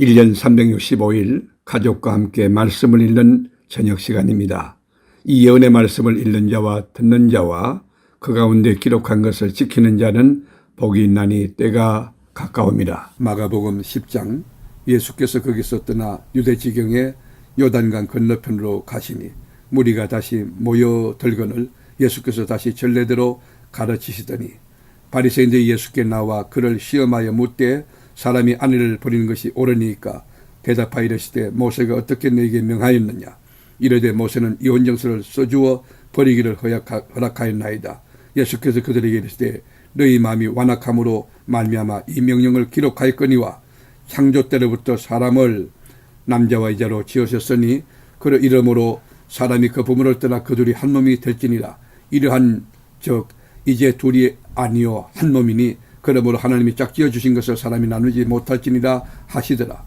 1년 365일 가족과 함께 말씀을 읽는 저녁 시간입니다. 이 예언의 말씀을 읽는 자와 듣는 자와 그 가운데 기록한 것을 지키는 자는 복이 있나니 때가 가까웁니다. 마가복음 10장 예수께서 거기서 떠나 유대 지경에 요단강 건너편으로 가시니 무리가 다시 모여들거늘 예수께서 다시 전례대로 가르치시더니 바리새인들이 예수께 나와 그를 시험하여 묻되 사람이 아내를 버리는 것이 옳으니까 대답하여 이르시되 모세가 어떻게 너에게 명하였느냐? 이르되 모세는 이혼정서를 써주어 버리기를 허락하였나이다. 예수께서 그들에게 이르시되 너희 마음이 완악함으로 말미암아 이 명령을 기록하였거니와 창조 때로부터 사람을 남자와 여자로 지으셨으니 그러 이름으로 사람이 그 부모를 떠나 그 둘이 한 몸이 될지니라. 이러한 즉 이제 둘이 아니요 한 몸이니 그러므로 하나님이 짝지어 주신 것을 사람이 나누지 못할지니라 하시더라.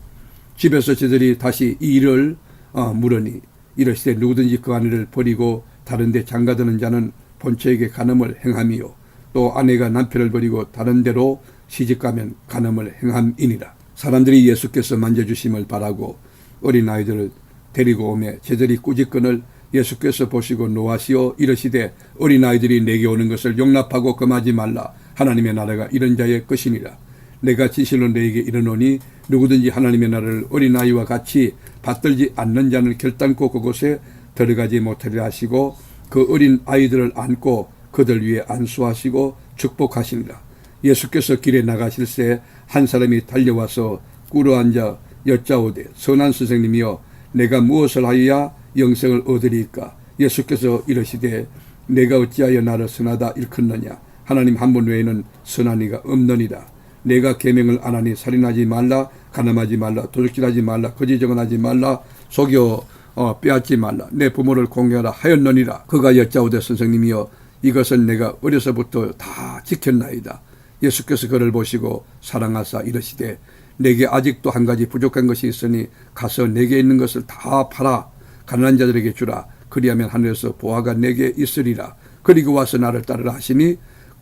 집에서 저들이 다시 이 일을 어, 물으니 이르시되 누구든지 그 아내를 버리고 다른 데 장가드는 자는 본처에게 간음을 행함이요. 또 아내가 남편을 버리고 다른 데로 시집가면 간음을 행함이니라. 사람들이 예수께서 만져주심을 바라고 어린 아이들을 데리고 오매 제들이 꾸짖건을 예수께서 보시고 노하시어 이르시되 어린 아이들이 내게 오는 것을 용납하고 금하지 말라 하나님의 나라가 이런 자의 것이니라. 내가 진실로 너에게 이르노니 누구든지 하나님의 나라를 어린아이와 같이 받들지 않는 자는 결단코 그곳에 들어가지 못하리라 하시고 그 어린 아이들을 안고 그들 위에 안수하시고 축복하시니라. 예수께서 길에 나가실새 한 사람이 달려와서 꿇어 앉아 여짜오되 선한 선생님이여 내가 무엇을 하여야 영생을 얻으리까? 예수께서 이르시되 내가 어찌하여 나를 선하다 일컫느냐 하나님 한 분 외에는 선한 이가 없느니라. 내가 계명을 안 하니 살인하지 말라 가늠하지 말라 도둑질하지 말라 거짓 정언하지 말라 속여 어, 빼앗지 말라. 내 부모를 공경하라 하였느니라. 그가 여짜오되 선생님이여 이것은 내가 어려서부터 다 지켰나이다. 예수께서 그를 보시고 사랑하사 이르시되 내게 아직도 한 가지 부족한 것이 있으니 가서 내게 있는 것을 다 팔아 가난한 자들에게 주라. 그리하면 하늘에서 보화가 내게 있으리라. 그리고 와서 나를 따르라 하시니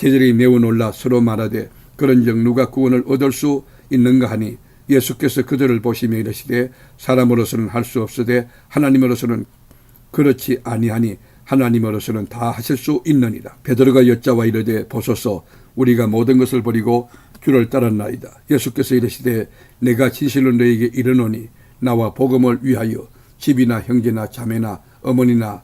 제자들이 매우 놀라 서로 말하되 그런즉 누가 구원을 얻을 수 있는가 하니 예수께서 그들을 보시며 이르시되 사람으로서는 할 수 없으되 하나님으로서는 그렇지 아니하니 하나님으로서는 다 하실 수 있느니라. 베드로가 여자와 이르되 보소서 우리가 모든 것을 버리고 주를 따랐나이다. 예수께서 이르시되 내가 진실로 너에게 이르노니 나와 복음을 위하여 집이나 형제나 자매나 어머니나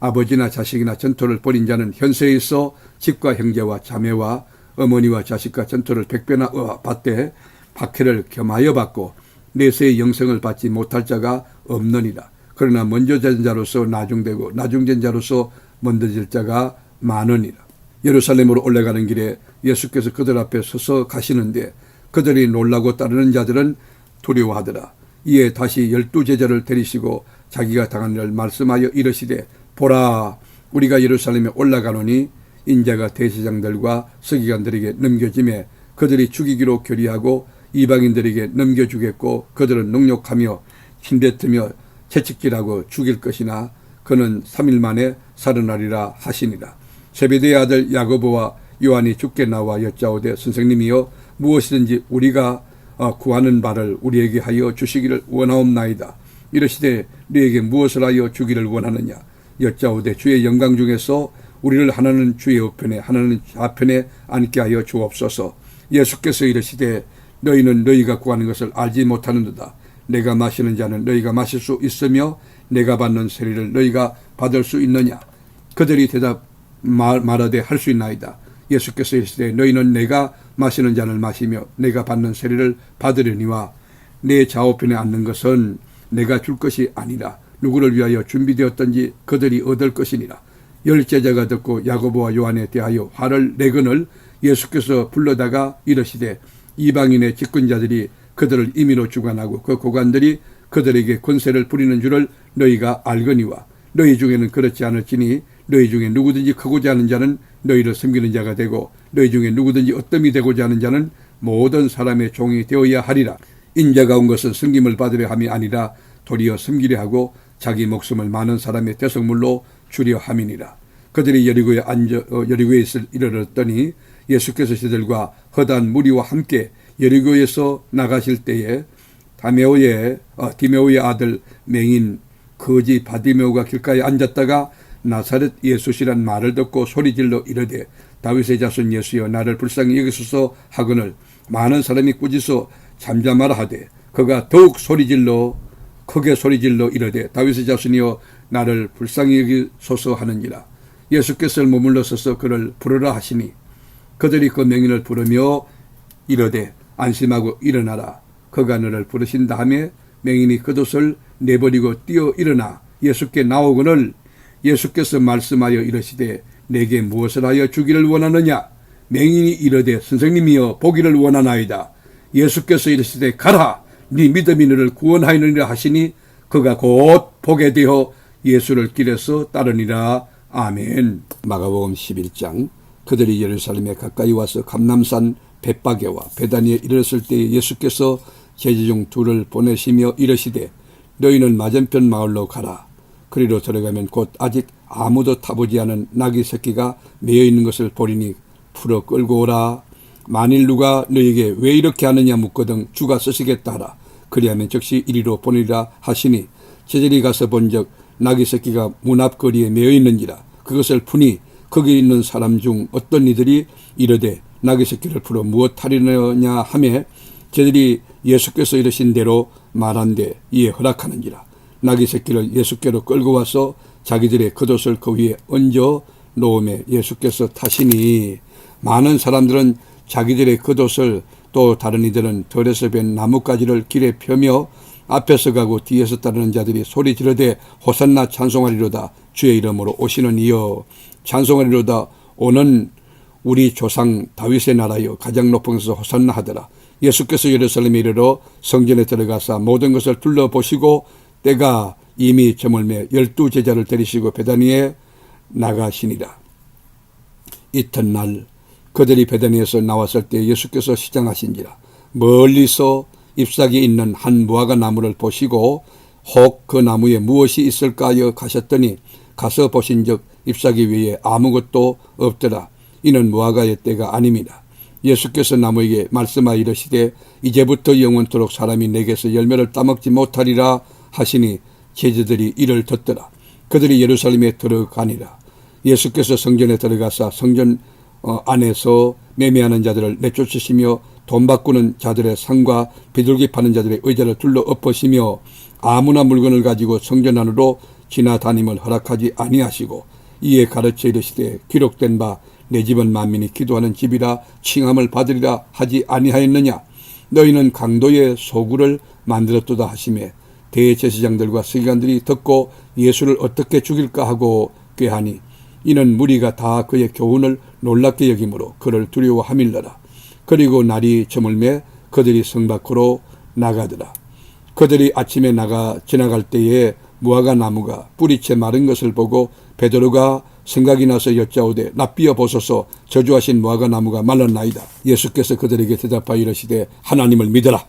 아버지나 자식이나 전토를 벌인 자는 현세에 있어 집과 형제와 자매와 어머니와 자식과 전토를 백배나 받되 박해를 겸하여 받고 내세의 영생을 받지 못할 자가 없느니라. 그러나 먼저 된 자로서 나중되고 나중된 자로서 먼저 질 자가 많으니라. 예루살렘으로 올라가는 길에 예수께서 그들 앞에 서서 가시는데 그들이 놀라고 따르는 자들은 두려워하더라. 이에 다시 열두 제자를 데리시고 자기가 당한 일을 말씀하여 이르시되 보라 우리가 예루살렘에 올라가노니 인자가 대제장들과 서기관들에게 넘겨짐에 그들이 죽이기로 결의하고 이방인들에게 넘겨주겠고 그들은 능욕하며 힘뱉으며 채찍질하고 죽일 것이나 그는 3일 만에 살아나리라 하시니라. 세베대의 아들 야고보와 요한이 죽게 나와 여짜오되 선생님이여 무엇이든지 우리가 어, 구하는 바를 우리에게 하여 주시기를 원하옵나이다. 이르시되 너에게 무엇을 하여 주기를 원하느냐 여짜오되 주의 영광 중에서 우리를 하나는 주의 우편에 하나는 좌편에 앉게 하여 주옵소서. 예수께서 이르시되 너희는 너희가 구하는 것을 알지 못하는도다. 내가 마시는 자는 너희가 마실 수 있으며 내가 받는 세리를 너희가 받을 수 있느냐? 그들이 대답 말, 말하되 할 수 있나이다. 예수께서 이르시되 너희는 내가 마시는 잔을 마시며 내가 받는 세리를 받으려니와 내 좌우편에 앉는 것은 내가 줄 것이 아니라 누구를 위하여 준비되었던지 그들이 얻을 것이니라 열 제자가 듣고 야고보와 요한에 대하여 화를 내거늘 예수께서 불러다가 이르시되 이방인의 집권자들이 그들을 임의로 주관하고 그 고관들이 그들에게 권세를 부리는 줄을 너희가 알거니와 너희 중에는 그렇지 않을지니 너희 중에 누구든지 크고자 하는 자는 너희를 섬기는 자가 되고 너희 중에 누구든지 어떠이 되고자 하는 자는 모든 사람의 종이 되어야 하리라. 인자가 온 것은 섬김을 받으려 함이 아니라 도리어 섬기려 하고 자기 목숨을 많은 사람의 대성물로 주려 함이니라. 그들이 여리고에 앉아 어, 여리고에 있을 이르렀더니 예수께서 저들과 허다한 무리와 함께 여리고에서 나가실 때에 다메오의 어, 디메오의 아들 맹인 거지 바디메오가 길가에 앉았다가 나사렛 예수시란 말을 듣고 소리질러 이르되 다윗의 자손 예수여 나를 불쌍히 여기소서 하거늘 많은 사람이 꾸짖어 잠잠하라 하되 그가 더욱 소리질러 크게 소리질러 이르되 다윗의 자손이여 나를 불쌍히 여기소서 하는지라. 예수께서 머물러 서서 그를 부르라 하시니 그들이 그 명인을 부르며 이르되 안심하고 일어나라. 그가 너를 부르신 다음에 맹인이 그옷을 내버리고 뛰어 일어나 예수께 나오거늘 예수께서 말씀하여 이르시되 내게 무엇을 하여 주기를 원하느냐? 맹인이 이르되 선생님이여 보기를 원하나이다. 예수께서 이르시되 가라 네 믿음이 너를 구원하느니라 하시니 그가 곧 보게 되어 예수를 길에서 따르니라 아멘 마가복음 11장 그들이 예루살렘에 가까이 와서 감남산 벳바게와 베다니에 이르렀을 때 예수께서 제지중 둘을 보내시며 이르시되 너희는 맞은편 마을로 가라 그리로 들어가면 곧 아직 아무도 타보지 않은 나귀 새끼가 매여 있는 것을 보리니 풀어 끌고 오라. 만일 누가 너에게 왜 이렇게 하느냐 묻거든 주가 쓰시겠다 하라. 그리하면 즉시 이리로 보내리라 하시니 제자리 가서 본적 나귀 새끼가 문 앞거리에 매여 있는지라 그것을 푸니 거기 있는 사람 중 어떤 이들이 이르되 나귀 새끼를 풀어 무엇 하리느냐 하매 저들이 예수께서 이르신 대로 말한데 이에 허락하는지라 나귀 새끼를 예수께로 끌고 와서 자기들의 겉옷을 그 위에 얹어 놓음에 예수께서 타시니 많은 사람들은 자기들의 겉옷을 또 다른 이들은 덜에서 벤 나뭇가지를 길에 펴며 앞에서 가고 뒤에서 따르는 자들이 소리 지르되 호산나 찬송하리로다. 주의 이름으로 오시는 이여 찬송하리로다. 오는 우리 조상 다윗의 나라여 가장 높은 곳에서 호산나 하더라. 예수께서 예루살렘에 이르러 성전에 들어가사 모든 것을 둘러보시고 때가 이미 저물매 열두 제자를 데리시고 베다니에 나가시니라. 이튿날 그들이 베다니에서 나왔을 때 예수께서 시장하신지라 멀리서 잎사귀 있는 한 무화과 나무를 보시고 혹 그 나무에 무엇이 있을까 하여 가셨더니 가서 보신즉 잎사귀 위에 아무것도 없더라. 이는 무화과의 때가 아닙니다. 예수께서 나무에게 말씀하여 이르시되 이제부터 영원토록 사람이 내게서 열매를 따먹지 못하리라 하시니 제자들이 이를 듣더라. 그들이 예루살렘에 들어가니라. 예수께서 성전에 들어가사 성전 어, 안에서 매매하는 자들을 내쫓으시며 돈 바꾸는 자들의 상과 비둘기 파는 자들의 의자를 둘러 엎으시며 아무나 물건을 가지고 성전 안으로 지나다님을 허락하지 아니하시고 이에 가르쳐 이르시되 기록된 바 내 집은 만민이 기도하는 집이라 칭함을 받으리라 하지 아니하였느냐? 너희는 강도의 소굴을 만들었도다 하시매 대제사장들과 서기관들이 듣고 예수를 어떻게 죽일까 하고 꾀하니 이는 무리가 다 그의 교훈을 놀랍게 여기므로 그를 두려워함일러라. 그리고 날이 저물매 그들이 성 밖으로 나가더라. 그들이 아침에 나가 지나갈 때에 무화과 나무가 뿌리채 마른 것을 보고 베드로가 생각이 나서 여짜오되 납비어 보소서 저주하신 무화과 나무가 말랐나이다. 예수께서 그들에게 대답하여 이르시되 하나님을 믿어라.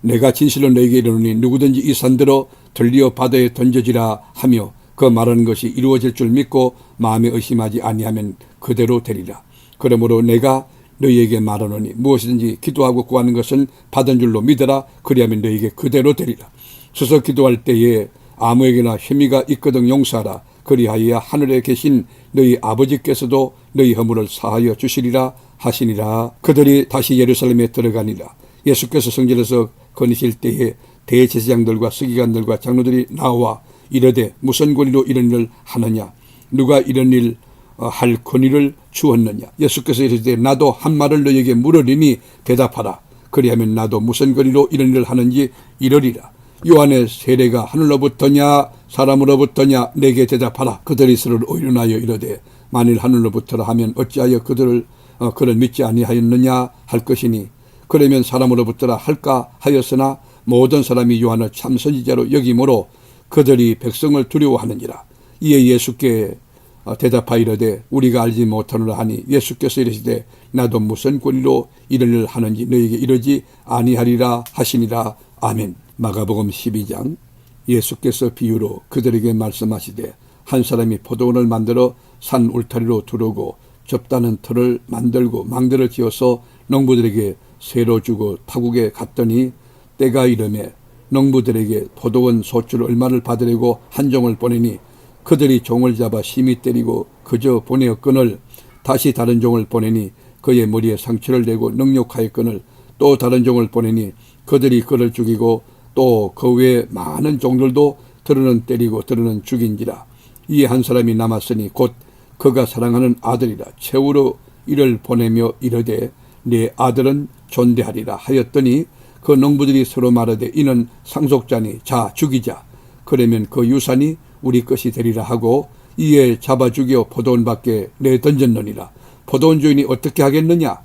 내가 진실로 너에게 이르노니 누구든지 이 산대로 들리어 바다에 던져지라 하며 그 말하는 것이 이루어질 줄 믿고 마음에 의심하지 아니하면 그대로 되리라. 그러므로 내가 너희에게 말하노니 무엇이든지 기도하고 구하는 것은 받은 줄로 믿어라. 그리하면 너희에게 그대로 되리라. 서서 기도할 때에 아무에게나 혐의가 있거든 용서하라. 그리하여 하늘에 계신 너희 아버지께서도 너희 허물을 사하여 주시리라 하시니라. 그들이 다시 예루살렘에 들어가니라. 예수께서 성전에서 거니실 때에 대제사장들과 서기관들과 장로들이 나와 이르되 무슨 권리로 이런 일을 하느냐 누가 이런 일할 어, 권위를 주었느냐? 예수께서 이르시되 나도 한 말을 너에게 물으리니 대답하라. 그리하면 나도 무슨 권리로 이런 일을 하는지 이르리라. 요한의 세례가 하늘로부터냐 사람으로부터냐 내게 대답하라. 그들이 서로 오일하여 이르되 만일 하늘로부터라 하면 어찌하여 그들을 어, 그를 믿지 아니하였느냐 할 것이니? 그러면 사람으로부터라 할까 하였으나 모든 사람이 요한을 참 선지자로 여김으로 그들이 백성을 두려워하느니라. 이에 예수께 어, 대답하이르되 우리가 알지 못하노라 하니 예수께서 이르시되 나도 무슨 권리로 이를 일 하는지 너에게 이르지 아니하리라 하시니라. 아멘. 마가복음 12장. 예수께서 비유로 그들에게 말씀하시되 한 사람이 포도원을 만들어 산 울타리로 두르고 좁다는 틀을 만들고 망대를 지어서 농부들에게 새로 주고 타국에 갔더니 때가 이름에 농부들에게 포도원 소출 얼마를 받으려고 한 종을 보내니 그들이 종을 잡아 심히 때리고 그저 보내었거늘 다시 다른 종을 보내니 그의 머리에 상처를 내고 능욕하였거늘 또 다른 종을 보내니 그들이 그를 죽이고 또 그 외에 많은 종들도 들으는 때리고 들으는 죽인지라. 이에 한 사람이 남았으니 곧 그가 사랑하는 아들이라. 최후로 이를 보내며 이르되 내 아들은 존대하리라 하였더니 그 농부들이 서로 말하되 이는 상속자니 자 죽이자. 그러면 그 유산이 우리 것이 되리라 하고 이에 잡아 죽여 포도원 밖에 내 던졌느니라. 포도원 주인이 어떻게 하겠느냐?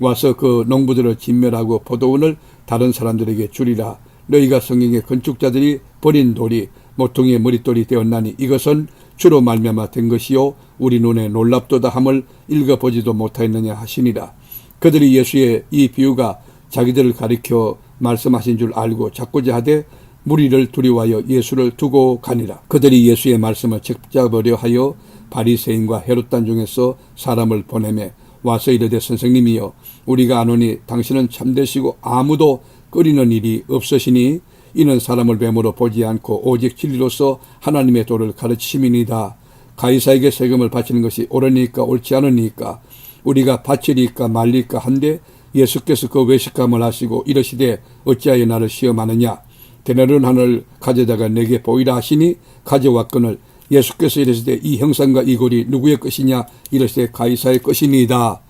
와서 그 농부들을 진멸하고 포도원을 다른 사람들에게 주리라. 너희가 성경의 건축자들이 버린 돌이 모퉁이의 머릿돌이 되었나니 이것은 주로 말미암아 된 것이요 우리 눈에 놀랍도다 함을 읽어보지도 못하였느냐 하시니라. 그들이 예수의 이 비유가 자기들을 가리켜 말씀하신 줄 알고 자꾸자 하되 무리를 두려워하여 예수를 두고 가니라. 그들이 예수의 말씀을 책잡으려 하여 바리새인과 헤롯단 중에서 사람을 보내매 와서 이르되 선생님이여 우리가 아노니 당신은 참되시고 아무도 끓이는 일이 없으시니 이는 사람을 뱀으로 보지 않고 오직 진리로서 하나님의 도를 가르치심이니다. 가이사에게 세금을 바치는 것이 옳으니까 옳지 않으니까 우리가 바치리까 말리까 한데 예수께서 그 외식감을 하시고 이러시되 어찌하여 나를 시험하느냐 대나른 하늘 가져다가 내게 보이라 하시니 가져왔거늘 예수께서 이르시되 이 형상과 이 골이 누구의 것이냐? 이르시되 가이사의 것이니이다.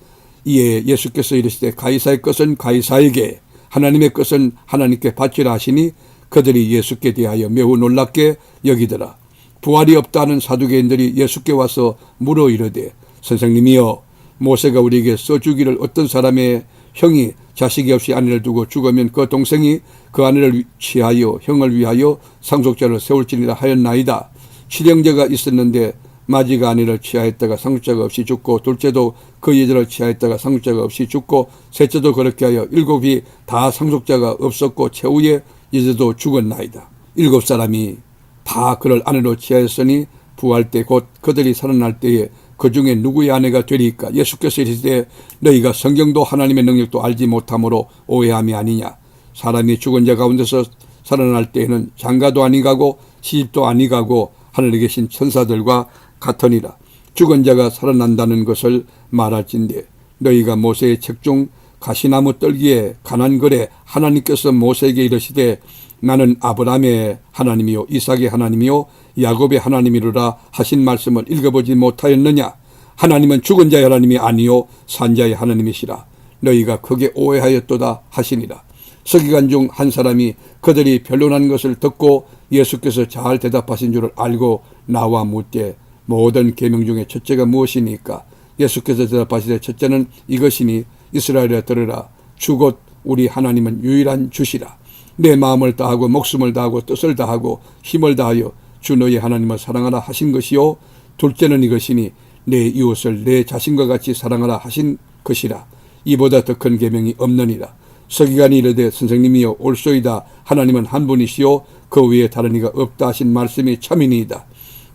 이에 예수께서 이르시되 가이사의 것은 가이사에게 하나님의 것은 하나님께 바치라 하시니 그들이 예수께 대하여 매우 놀랍게 여기더라. 부활이 없다는 사두개인들이 예수께 와서 물어 이르되 선생님이여 모세가 우리에게 써주기를 어떤 사람의 형이 자식이 없이 아내를 두고 죽으면 그 동생이 그 아내를 취하여 형을 위하여 상속자를 세울지니라 하였나이다. 칠형제가 있었는데 마지가 아내를 취하였다가 상속자가 없이 죽고 둘째도 그 여자를 취하였다가 상속자가 없이 죽고 셋째도 그렇게 하여 일곱이 다 상속자가 없었고 최후에 여자도 죽었나이다. 일곱 사람이 다 그를 아내로 취하였으니 부활 때 곧 그들이 살아날 때에 그 중에 누구의 아내가 되리까? 예수께서 이르시되 너희가 성경도 하나님의 능력도 알지 못함으로 오해함이 아니냐? 사람이 죽은 자 가운데서 살아날 때에는 장가도 아니 가고 시집도 아니 가고 하늘에 계신 천사들과 같으니라. 죽은 자가 살아난다는 것을 말할진대. 너희가 모세의 책 중 가시나무 떨기에 가난 글에 하나님께서 모세에게 이르시되 나는 아브라함의 하나님이요 이삭의 하나님이요 야곱의 하나님이로라 하신 말씀을 읽어보지 못하였느냐? 하나님은 죽은 자의 하나님이 아니요 산자의 하나님이시라. 너희가 크게 오해하였도다 하시니라. 서기관 중 한 사람이 그들이 변론한 것을 듣고 예수께서 잘 대답하신 줄을 알고 나와 묻되 모든 계명 중에 첫째가 무엇이니까? 예수께서 대답하시되 첫째는 이것이니 이스라엘에 들으라. 주곧 우리 하나님은 유일한 주시라. 내 마음을 다하고 목숨을 다하고 뜻을 다하고 힘을 다하여 주 너희 하나님을 사랑하라 하신 것이요. 둘째는 이것이니 내 이웃을 내 자신과 같이 사랑하라 하신 것이라. 이보다 더 큰 계명이 없느니라. 서기관이 이르되 선생님이여 올소이다. 하나님은 한 분이시요 그 위에 다른 이가 없다 하신 말씀이 참이니이다.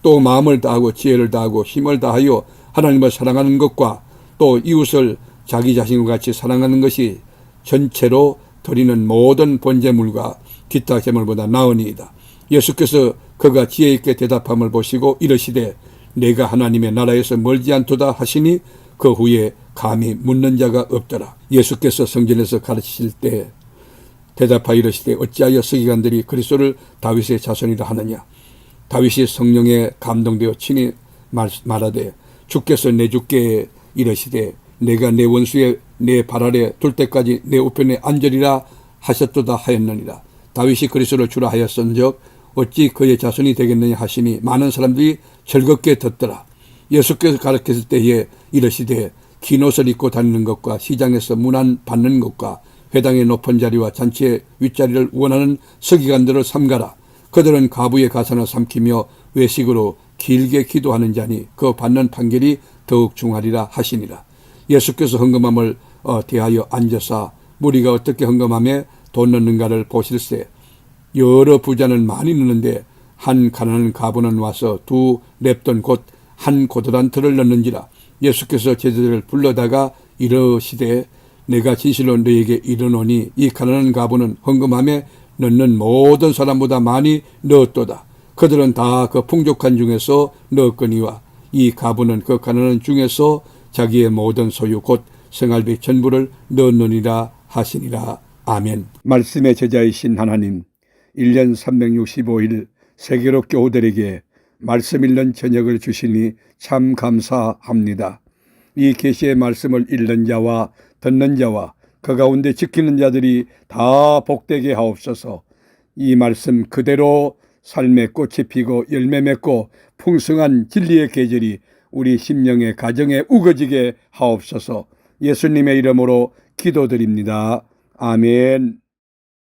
또 마음을 다하고 지혜를 다하고 힘을 다하여 하나님을 사랑하는 것과 또 이웃을 자기 자신과 같이 사랑하는 것이 전체로 드리는 모든 번제물과 기타 제물보다 나으니이다. 예수께서 그가 지혜 있게 대답함을 보시고 이르시되 내가 하나님의 나라에서 멀지 않도다 하시니 그 후에 감히 묻는 자가 없더라. 예수께서 성전에서 가르치실 때 대답하여 이르시되 어찌하여 서기관들이 그리스도를 다윗의 자손이라 하느냐. 다윗이 성령에 감동되어 친히 말, 말하되 주께서 내 주께 이르시되 내가 내 원수의 내 발 아래 둘 때까지 내 우편에 앉으리라 하셨도다 하였느니라. 다윗이 그리스도를 주라 하였은즉 어찌 그의 자손이 되겠느냐 하시니 많은 사람들이 즐겁게 듣더라. 예수께서 가르쳤을 때에 이르시되 긴 옷을 입고 다니는 것과 시장에서 문안 받는 것과 회당의 높은 자리와 잔치의 윗자리를 원하는 서기관들을 삼가라. 그들은 가부의 가산을 삼키며 외식으로 길게 기도하는 자니 그 받는 판결이 더욱 중하리라 하시니라. 예수께서 헌금함을 어, 대하여 앉아사 무리가 어떻게 헌금함에 돈 넣는가를 보실세. 여러 부자는 많이 넣는데 한 가난한 가부는 와서 두 랩돈 곧 한 고도란 틀을 넣는지라. 예수께서 제자들을 불러다가 이러시되 내가 진실로 너에게 이르노니 이 가난한 가부는 헌금함에 넣는 모든 사람보다 많이 넣었도다. 그들은 다 그 풍족한 중에서 넣었거니와 이 가부는 그 가난한 중에서 자기의 모든 소유 곧 생활비 전부를 넣었느니라 하시니라 아멘 말씀의 제자이신 하나님 1년 365일 세계로 교우들에게 말씀 읽는 저녁을 주시니 참 감사합니다. 이 계시의 말씀을 읽는 자와 듣는 자와 그 가운데 지키는 자들이 다 복되게 하옵소서. 이 말씀 그대로 삶의 꽃이 피고 열매 맺고 풍성한 진리의 계절이 우리 심령의 가정에 우거지게 하옵소서. 예수님의 이름으로 기도드립니다. 아멘.